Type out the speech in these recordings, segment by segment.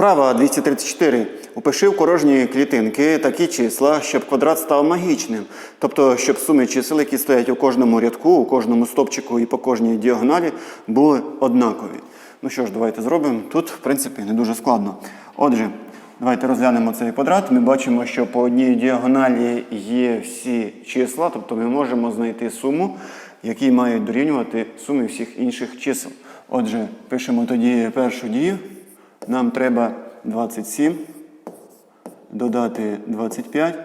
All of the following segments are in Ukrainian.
Вправа 234. Упиши в порожні клітинки такі числа, щоб квадрат став магічним. Тобто, щоб суми чисел, які стоять у кожному рядку, у кожному стопчику і по кожній діагоналі, були однакові. Ну що ж, давайте зробимо. Тут, в принципі, не дуже складно. Отже, давайте розглянемо цей квадрат. Ми бачимо, що по одній діагоналі є всі числа, тобто ми можемо знайти суму, які мають дорівнювати сумі всіх інших чисел. Отже, пишемо тоді першу дію. Нам треба 27, додати 25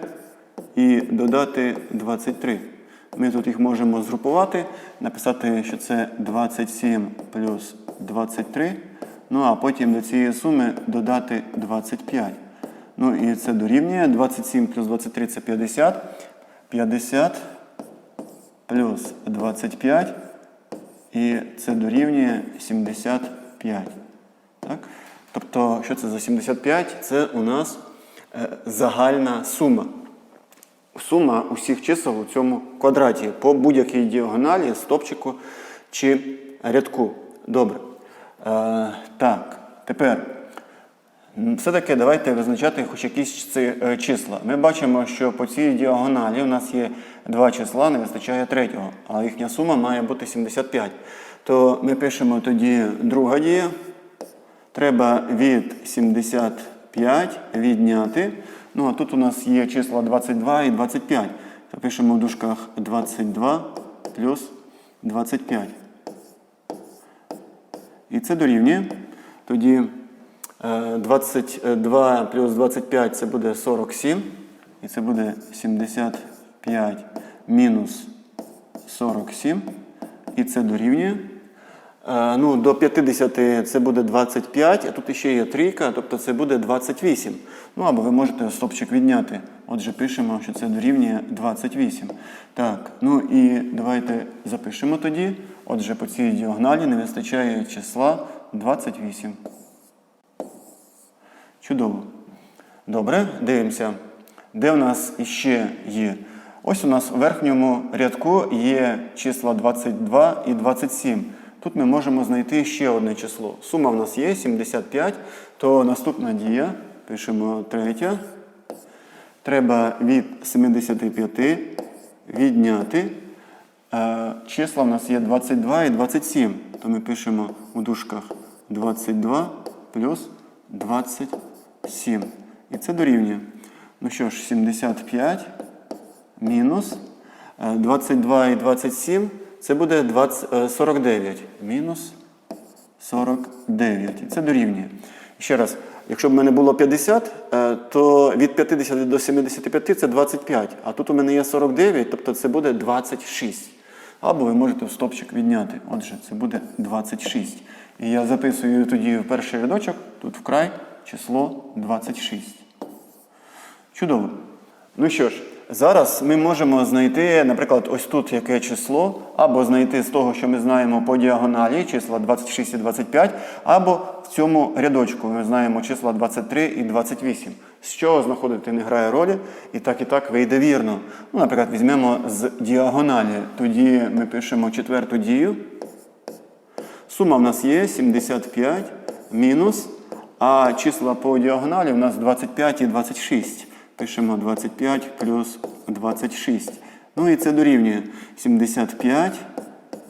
і додати 23. Ми тут їх можемо згрупувати, написати, що це 27 плюс 23. Ну а потім до цієї суми додати 25. Ну і це дорівнює 27 плюс 23 це 50. 50 плюс 25. І це дорівнює 75. Так? Тобто, що це за 75? Це у нас е, загальна сума. Сума усіх чисел у цьому квадраті по будь-якій діагоналі, стопчику чи рядку. Добре. Е, так, тепер. Все-таки давайте визначати хоч якісь ці, е, числа. Ми бачимо, що по цій діагоналі у нас є два числа, не вистачає третього, але їхня сума має бути 75. То ми пишемо тоді друга дія. Треба від 75 відняти. Ну, а тут у нас є числа 22 і 25. То пишемо в дужках 22 плюс 25. І це дорівнює. Тоді е, 22 плюс 25 це буде 47. І це буде 75 мінус 47. І це дорівнює. Е, Ну, до 50 це буде 25, а тут ще є трійка, тобто це буде 28. Ну або ви можете стопчик відняти. Отже, пишемо, що це дорівнює 28. Так, ну і давайте запишемо тоді. Отже, по цій діагоналі не вистачає числа 28. Чудово. Добре, дивимося. Де в нас іще є? Ось у нас у верхньому рядку є числа 22 і 27. Тут ми можемо знайти ще одне число. Сума в нас є 75, то наступна дія, пишемо третя. Треба від 75 відняти. Е, числа в нас є 22 і 27. То ми пишемо у дужках 22 плюс 27. І це дорівнює. Ну що ж, 75 мінус е, 22 і 27. Це буде 20, е, 49. Мінус 49. Це дорівнює. Ще раз, якщо б в мене було 50, е, то від 50 до 75 це 25. А тут у мене є 49, тобто це буде 26. Або ви можете в стопчик відняти. Отже, це буде 26. І я записую тоді в перший рядочок, тут вкрай, число 26. Чудово. Ну що ж, зараз ми можемо знайти, наприклад, ось тут яке число, або знайти з того, що ми знаємо по діагоналі, числа 26 і 25, або в цьому рядочку ми знаємо числа 23 і 28. З чого знаходити не грає ролі, і так і так вийде вірно. Ну, наприклад, візьмемо з діагоналі. Тоді ми пишемо четверту дію. Сума в нас є 75 мінус, а числа по діагоналі у нас 25 і 26. Пишемо 25 плюс 26. Ну і це дорівнює 75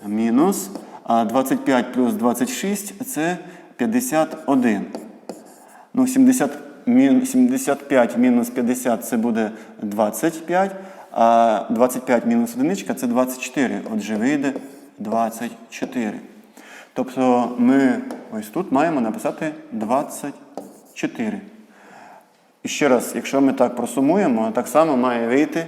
мінус, а 25 плюс 26 це 51. Ну, 70, 75 мінус 50 це буде 25, а 25 мінус 1 це 24. Отже, вийде 24. Тобто ми ось тут маємо написати 24. І ще раз, якщо ми так просумуємо, так само має вийти, е,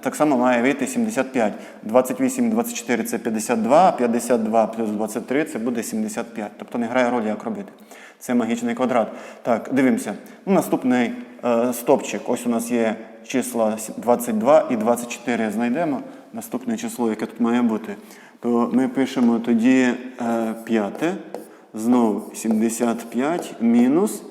так само має вийти 75. 28 24 це 52, 52 плюс 23 це буде 75. Тобто не грає ролі, як робити. Це магічний квадрат. Так, дивимося. Ну, наступний е, стопчик. Ось у нас є числа 22 і 24. Знайдемо наступне число, яке тут має бути. То ми пишемо тоді е, п'яте, знову 75 мінус.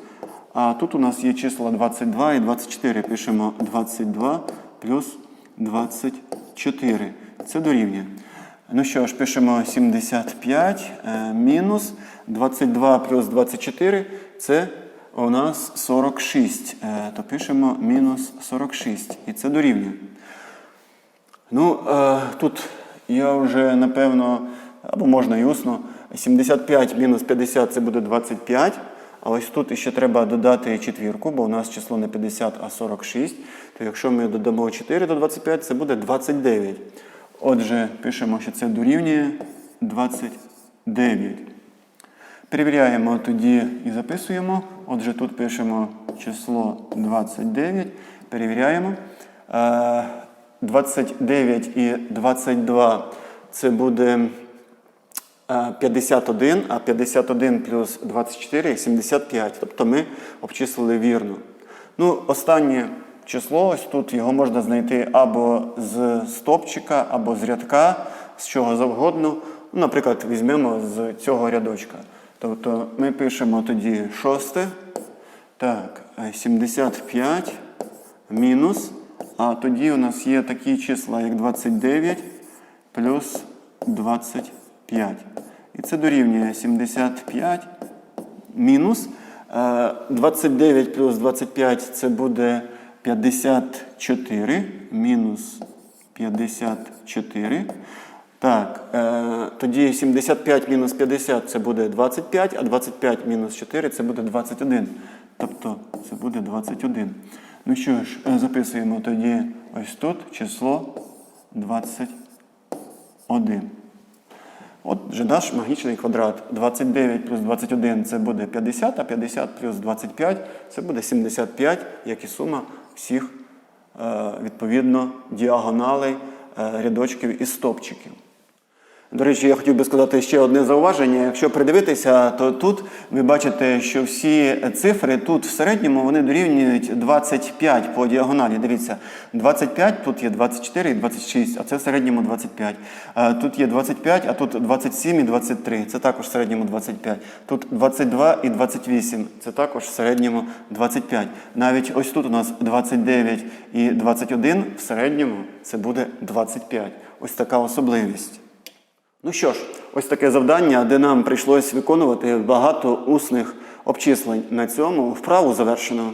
А тут у нас є числа 22 і 24. Пишемо 22 плюс 24. Це дорівнює. Ну що ж, пишемо 75 е, мінус 22 плюс 24 це у нас 46. Е, То пишемо мінус 46. І це дорівнює. Ну, е, тут я вже напевно, або можна і усно. 75 мінус 50 це буде 25. А ось тут ще треба додати четвірку, бо у нас число не 50, а 46. То якщо ми додамо 4 до 25, це буде 29. Отже, пишемо, що це дорівнює 29. Перевіряємо тоді і записуємо. Отже, тут пишемо число 29. Перевіряємо. Е, 29 і 22 це буде е, 51, а 51 плюс 24 – 75. Тобто ми обчислили вірно. Ну, останнє число, ось тут його можна знайти або з стопчика, або з рядка, з чого завгодно. Ну, наприклад, візьмемо з цього рядочка. Тобто ми пишемо тоді шосте. Так, е, 75 мінус. А тоді у нас є такі числа, як 29 плюс 25. І це дорівнює 75 мінус. е, 29 плюс 25 це буде 54 мінус 54. Так, е, тоді 75 мінус 50 це буде 25, а 25 мінус 4 це буде 21. Тобто це буде 21. Ну що ж, е, записуємо тоді ось тут число 21. Отже, наш магічний квадрат 29 плюс 21 це буде 50, а 50 плюс 25 це буде 75, як і сума всіх е, відповідно діагоналей е, рядочків і стопчиків. До речі, я хотів би сказати ще одне зауваження. Якщо придивитися, то тут ви бачите, що всі цифри тут в середньому вони дорівнюють 25 по діагоналі. Дивіться, 25, тут є 24 і 26, а це в середньому 25. А Тут є 25, а тут 27 і 23. Це також в середньому 25. Тут 22 і 28. Це також в середньому 25. Навіть ось тут у нас 29 і 21, в середньому це буде 25. Ось така особливість. Ну що ж, ось таке завдання, де нам прийшлось виконувати багато усних обчислень. На цьому вправу завершено.